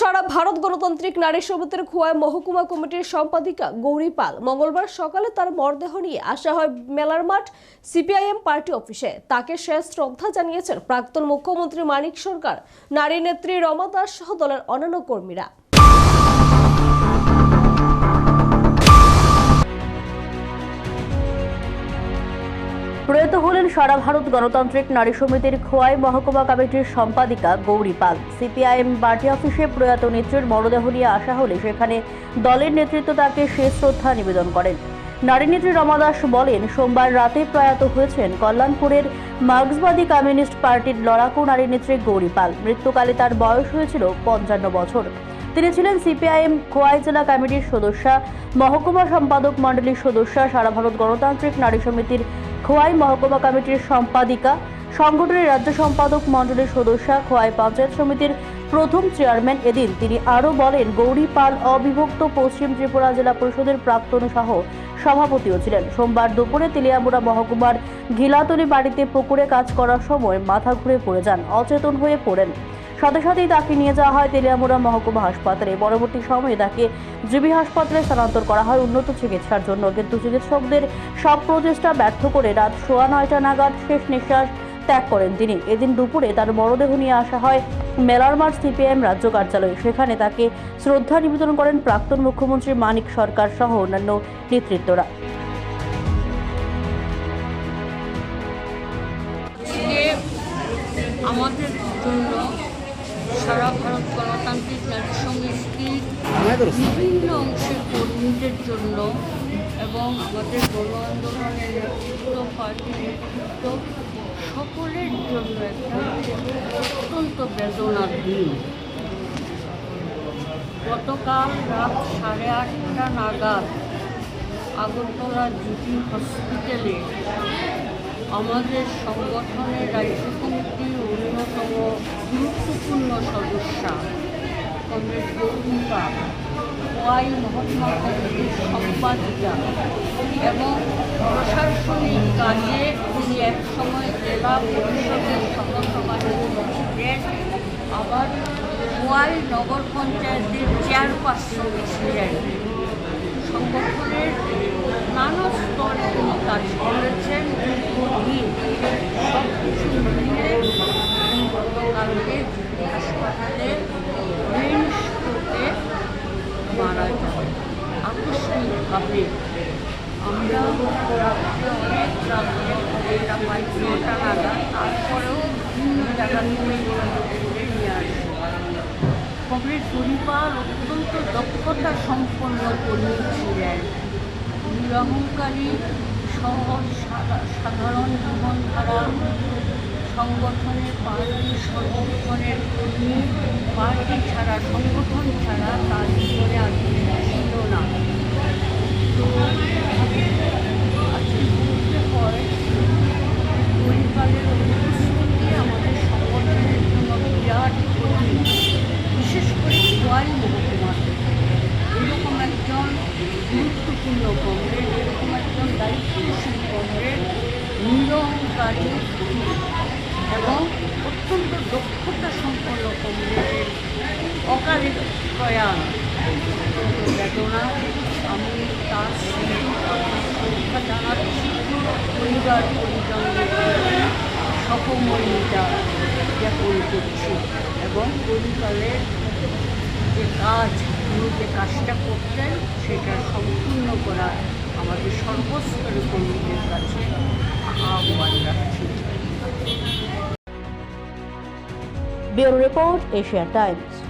সারা ভারত গণতান্ত্রিক নারী সমিতির খোয়াই মহকুমা কমিটির সম্পাদিকা গৌরী পাল। মঙ্গলবার সকালে তার মরদেহ নিয়ে আসা হয় মেলার মাঠ সিপিআইএম পার্টি অফিসে। তাকে শেষ শ্রদ্ধা জানিয়েছেন প্রাক্তন মুখ্যমন্ত্রী মানিক সরকার। নারী নেত্রী রমা দাস সহ দলের অন্যান্য কর্মীরা। প্রয়াত হলেন সারা ভারত গণতান্ত্রিক নারী সমিতির খোয়াই মহকুমা কমিটির সম্পাদিকা গৌরী পাল। সিপিআইএম পার্টি অফিসে প্রয়াত নেত্রীর মরদেহ নিয়ে আসা হলে সেখানে দলের নেতৃত্ব তাকে শেষ শ্রদ্ধা নিবেদন করেন। নারী নেত্রী রমা দাস বলেন, সোমবার রাতে প্রয়াত হয়েছেন কল্যাণপুরের মার্ক্সবাদী কমিউনিস্ট পার্টির লড়াকু নারী নেত্রী গৌরী পাল। মৃত্যুকালে তার বয়স হয়েছিল পঞ্চান্ন বছর। তিনি ছিলেন সিপিআইএম খোয়াই জেলা কমিটির সদস্যা, মহকুমা সম্পাদক মণ্ডলীর সদস্যা, সারা ভারত গণতান্ত্রিক নারী সমিতির খোয়াই মহকুমা কমিটির সম্পাদিকা, সংগঠনের রাজ্য সম্পাদক মণ্ডলীর সদস্যা খোয়াই পঞ্চায়েত সমিতির প্রথম চেয়ারম্যান এদিন। তিনি আরও বলেন, গৌরী পাল অবিভক্ত পশ্চিম ত্রিপুরা জেলা পরিষদের প্রাক্তন সহ সভাপতিও ছিলেন। সোমবার দুপুরে তেলিয়ামুড়া মহকুমার ঘিলাতলি বাড়িতে পুকুরে কাজ করার সময় মাথা ঘুরে পড়ে যান, অচেতন হয়ে পড়েন। সাথে সাথেই তাকে নিয়ে যাওয়া হয় তেলিয়ামুড়া মহকুমা হাসপাতালে। পরবর্তী সময়ে তাকে জিবি হাসপাতালে স্থানান্তর করা হয় উন্নত চিকিৎসার জন্য। কিন্তু চিকিৎসকদের সব প্রচেষ্টা ব্যর্থ করে রাত সোয়া নয়টা নাগাদ শেষ নিঃশ্বাস ত্যাগ করেন তিনি। এদিন দুপুরে তার মরদেহ নিয়ে আসা হয় মেলার মাঠ সিপিআইএম রাজ্য কার্যালয়ে। সেখানে তাকে শ্রদ্ধা নিবেদন করেন প্রাক্তন মুখ্যমন্ত্রী মানিক সরকার সহ অন্যান্য নেতৃত্বরা। আমাদের জন্য সারা ভারত গণতান্ত্রিক নারী সমিতির বিভিন্ন অংশের কর্মীদের জন্য এবং আমাদের গণ আন্দোলনের নেতৃত্ব, পার্টির নেতৃত্ব, সকলের জন্য একটা অত্যন্ত বেদনার দিন। গতকাল রাত সাড়ে আটটা নাগাদ আগরতলা জিটি হসপিটালে আমাদের সংগঠনের রাজ্য কমিটির অন্যতম গুরুত্বপূর্ণ সদস্যা কংগ্রেস গৌরীকা ওয়াই মহাত্মা কমিটির সম্পাদিকা এবং প্রশাসনিক কাজে তিনি একসময় জেলা পরিষদের সহসভাপতি ছিলেন আবার ওয়াই নগর পঞ্চায়েতের চেয়ারপারসন ছিলেন সংগঠনের নানা স্তরে তিনি কাজ করেছেন দীর্ঘদিন সব কিছু মিলিয়ে গতকালকে হাসপাতালে ব্রেন স্ট্রোকে মারা যান আকস্মিকভাবে আমরা অনেক খবরটা পাই নটা নাগাদ তারপরেও বিভিন্ন জায়গা থেকে নিয়ে আসি খবরের পরিবার অত্যন্ত দক্ষতা সম্পন্ন কর্মী ছিলেন নিরহংকারী সহজ সাধারণ জীবনধারা সংগঠনের পার্টি সংগঠনের কর্মী, পার্টি ছাড়া, সংগঠন ছাড়া তার জীবনে আর ছিল না। গুরুত্বপূর্ণ কংগ্রেস এরকম একজন দায়িত্বশীল কংগ্রেস নিরহংকারী এবং অত্যন্ত দক্ষতা সম্পন্ন কংগ্রেসের অকালে প্রয়াণ বেদনা আমি তার শ্রদ্ধা জানাচ্ছি পরিবার জ্ঞাপন করছি এবং যে কাজ তিনি যে কাজটা করতেন সেটা সম্পূর্ণ করার আমাদের সর্বস্তরের কর্মীদের কাছে আহ্বান রাখছি ব্যুরো রিপোর্ট এশিয়া টাইমস।